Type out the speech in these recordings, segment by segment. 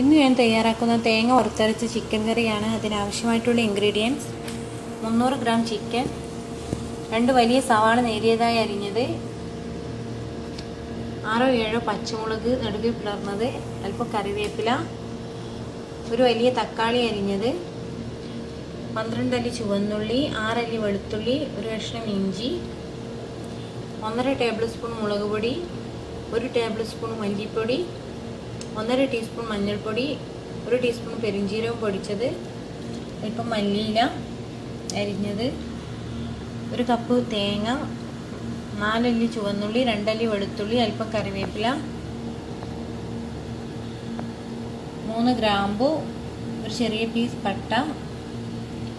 ഇന്ന് ഞാൻ തയ്യാറാക്കുന്ന തേങ്ങ വറുത്തരച്ച ചിക്കൻ കറിയാണ് അതിനാവശ്യമായിട്ടുള്ള ഇൻഗ്രീഡിയൻസ് മുന്നൂറ് ഗ്രാം ചിക്കൻ രണ്ട് വലിയ സവാള നേരിയതായി അരിഞ്ഞത്. ആറോ ഏഴോ പച്ചമുളക് നടുവിൽ പിളർന്നത് അല്പം കറിവേപ്പില. ഒരു വലിയ തക്കാളി അരിഞ്ഞത്. പന്ത്രണ്ടല്ലി ചുവന്നുള്ളി ആറല്ലി വെളുത്തുള്ളി ഒരു കഷ്ണം ഇഞ്ചി ഒന്നര ടേബിൾ സ്പൂൺ മുളക് പൊടി ഒരു ടേബിൾ സ്പൂൺ മല്ലിപ്പൊടി ഒന്നര ടീസ്പൂൺ മഞ്ഞൾപ്പൊടി ഒരു ടീസ്പൂൺ പെരുംജീരകം പൊടിച്ചത് അല്പം മല്ലിയില അരിഞ്ഞത് ഒരു കപ്പ് തേങ്ങ നാലല്ലി ചുവന്നുള്ളി രണ്ടല്ലി വെളുത്തുള്ളി അല്പം കറിവേപ്പില മൂന്ന് ഗ്രാമ്പു ഒരു ചെറിയ പീസ് പട്ട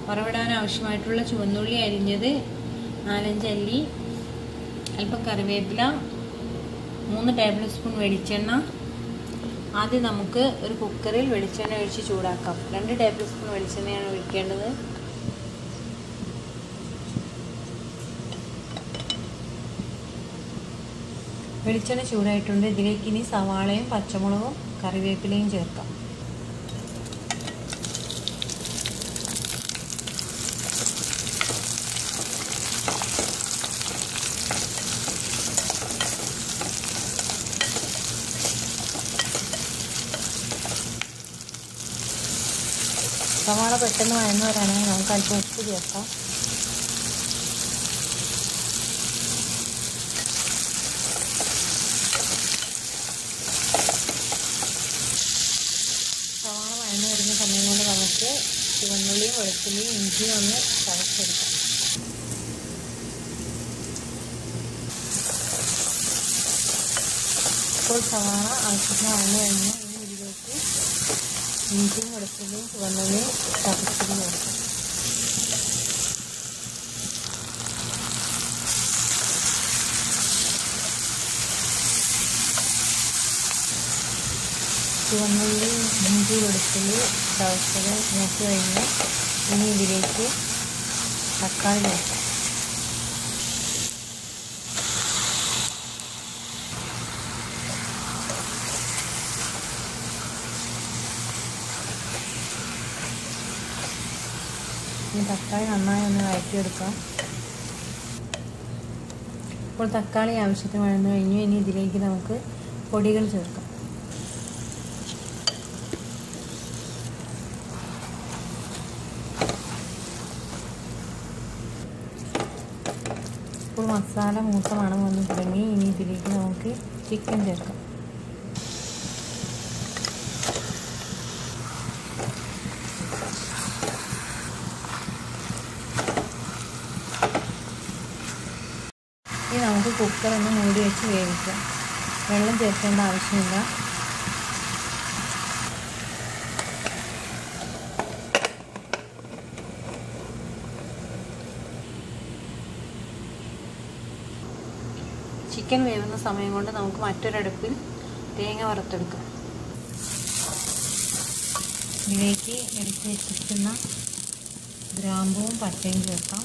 വറവിടാൻ ആവശ്യമായിട്ടുള്ള ചുവന്നുള്ളി അരിഞ്ഞത് നാലഞ്ച് അല്ലി അല്പം കറിവേപ്പില മൂന്ന് ടേബിൾ സ്പൂൺ വെളിച്ചെണ്ണ ആദ്യം നമുക്ക് ഒരു കുക്കറിൽ വെളിച്ചെണ്ണ ഒഴിച്ച് ചൂടാക്കാം. രണ്ട് ടേബിൾ സ്പൂൺ വെളിച്ചെണ്ണയാണ് ഒഴിക്കേണ്ടത്. വെളിച്ചെണ്ണ ചൂടായിട്ടുണ്ട്. ഇതിലേക്ക് ഇനി സവാളയും പച്ചമുളകും കറിവേപ്പിലയും ചേർക്കാം. സവാള പെട്ടെന്ന് വഴന്നു വരാണെങ്കിൽ നമുക്ക് അല്പം ഉപ്പ് ചേർക്കാം വഴന്നു വരുന്ന സമയം കൊണ്ട് നമുക്ക് ചുവന്നുള്ളിയും വെളുത്തുള്ളിയും ഇഞ്ചിയും ഒന്ന് ചതച്ചെടുക്കാം. ഇപ്പോൾ സവാള ആവശ്യത്തിന് വഴന്നു കഴിഞ്ഞ് ഇനി ഇതിലേക്ക് ഇഞ്ചിയും വെളുത്തുള്ളിയും ചുവന്നുള്ളിയും ചതച്ചത് കൊടുക്കും. ചുവന്നുള്ളി ഇഞ്ചി വെളുത്തുള്ളി ചതച്ചത് മൂത്ത് കഴിഞ്ഞ് ഇനി ഇതിലേക്ക് തക്കാളി ചേർക്കാം. ഇനി തക്കാളി നന്നായി ഒന്ന് വഴറ്റിയെടുക്കാം. ഇപ്പോൾ തക്കാളി ആവശ്യത്തിന് വഴന്നു കഴിഞ്ഞു. ഇനി ഇതിലേക്ക് നമുക്ക് പൊടികൾ ചേർക്കാം. ഇപ്പോൾ മസാല മൂത്ത മണം തുടങ്ങി ഇനി ഇതിലേക്ക് നമുക്ക് ചിക്കൻ ചേർക്കാം. ഇനി നമുക്ക് കുക്കർ ഒന്ന് മൂടി വെച്ച് വേവിക്കാം. വെള്ളം ചേർക്കേണ്ട ആവശ്യമില്ല. ചിക്കൻ വേവുന്ന സമയം കൊണ്ട് നമുക്ക് മറ്റൊരടുപ്പിൽ തേങ്ങ വറുത്തെടുക്കാം. ഇതിലേക്ക് എടുത്ത് വെച്ചിരിക്കുന്ന ഗ്രാമ്പുവും പട്ടയും ചേർക്കാം.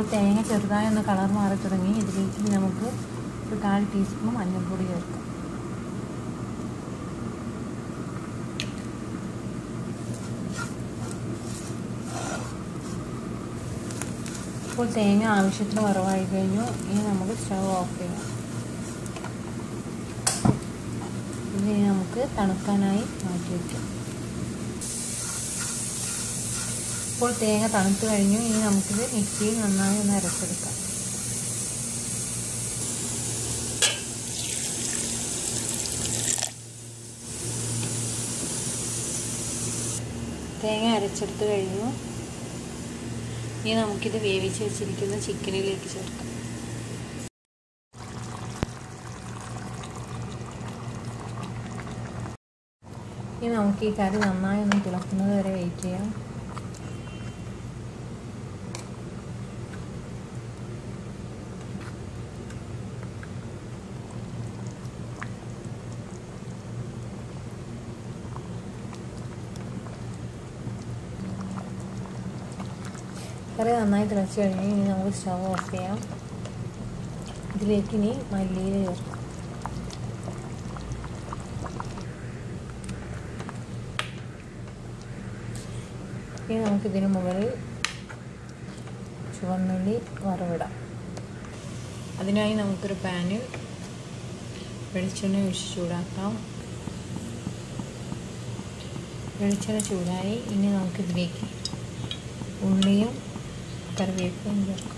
ഇപ്പോൾ തേങ്ങ ചെറുതായി ഒന്ന് കളർ മാറി തുടങ്ങി. ഇതിലേക്ക് നമുക്ക് ഒരു കാൽ ടീസ്പൂൺ മഞ്ഞൾപ്പൊടി ചേർക്കാം. ഇപ്പോൾ തേങ്ങ ആവശ്യത്തിന് വറവായി കഴിഞ്ഞു. ഇനി നമുക്ക് സ്റ്റവ് ഓഫ് ചെയ്യാം. ഇനി നമുക്ക് തണുക്കാനായി മാറ്റി വയ്ക്കാം ഇപ്പോൾ തേങ്ങ തണുത്തു കഴിഞ്ഞു. ഇനി നമുക്കിത് മിക്സിയിൽ നന്നായി ഒന്ന് അരച്ചെടുക്കാം. തേങ്ങ അരച്ചെടുത്ത് കഴിഞ്ഞു. ഇനി നമുക്കിത് വേവിച്ച് വെച്ചിരിക്കുന്ന ചിക്കനിലേക്ക് ചേർക്കാം. ഇനി നമുക്ക് ഈ കറി നന്നായി ഒന്ന് തിളക്കുന്നത് വരെ വെയിറ്റ് ചെയ്യാം. കറി നന്നായി തിളച്ച് കഴിഞ്ഞ് ഇനി നമുക്ക് സ്റ്റവ് ഓഫ് ചെയ്യാം. ഇതിലേക്ക് ഇനി മല്ലിയില ചേർക്കാം. ഇനി നമുക്കിതിന് മുകളിൽ ചുവന്നുള്ളി വറവിടാം. അതിനായി നമുക്കൊരു പാനിൽ വെളിച്ചെണ്ണ ഒഴിച്ച് ചൂടാക്കാം. വെളിച്ചെണ്ണ ചൂടായി ഇനി നമുക്കിതിലേക്ക് ഉള്ളിയും കറിവേപ്പും ചേർക്കാം.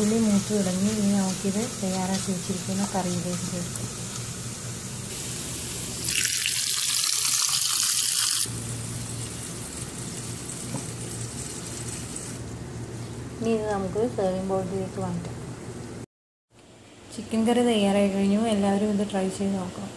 ഉള്ളി മൂത്ത് തുടങ്ങി ഇനി നമുക്കിത് തയ്യാറാക്കി വെച്ചിരിക്കുന്ന കറിയിലേക്ക് ചേർക്കാം. ഇനി ഇത് നമുക്ക് സെർവിങ് ബോർഡിലേക്ക് മാറ്റാം ചിക്കൻ കറി തയ്യാറായി കഴിഞ്ഞു. എല്ലാവരും ഇത് ട്രൈ ചെയ്ത് നോക്കാം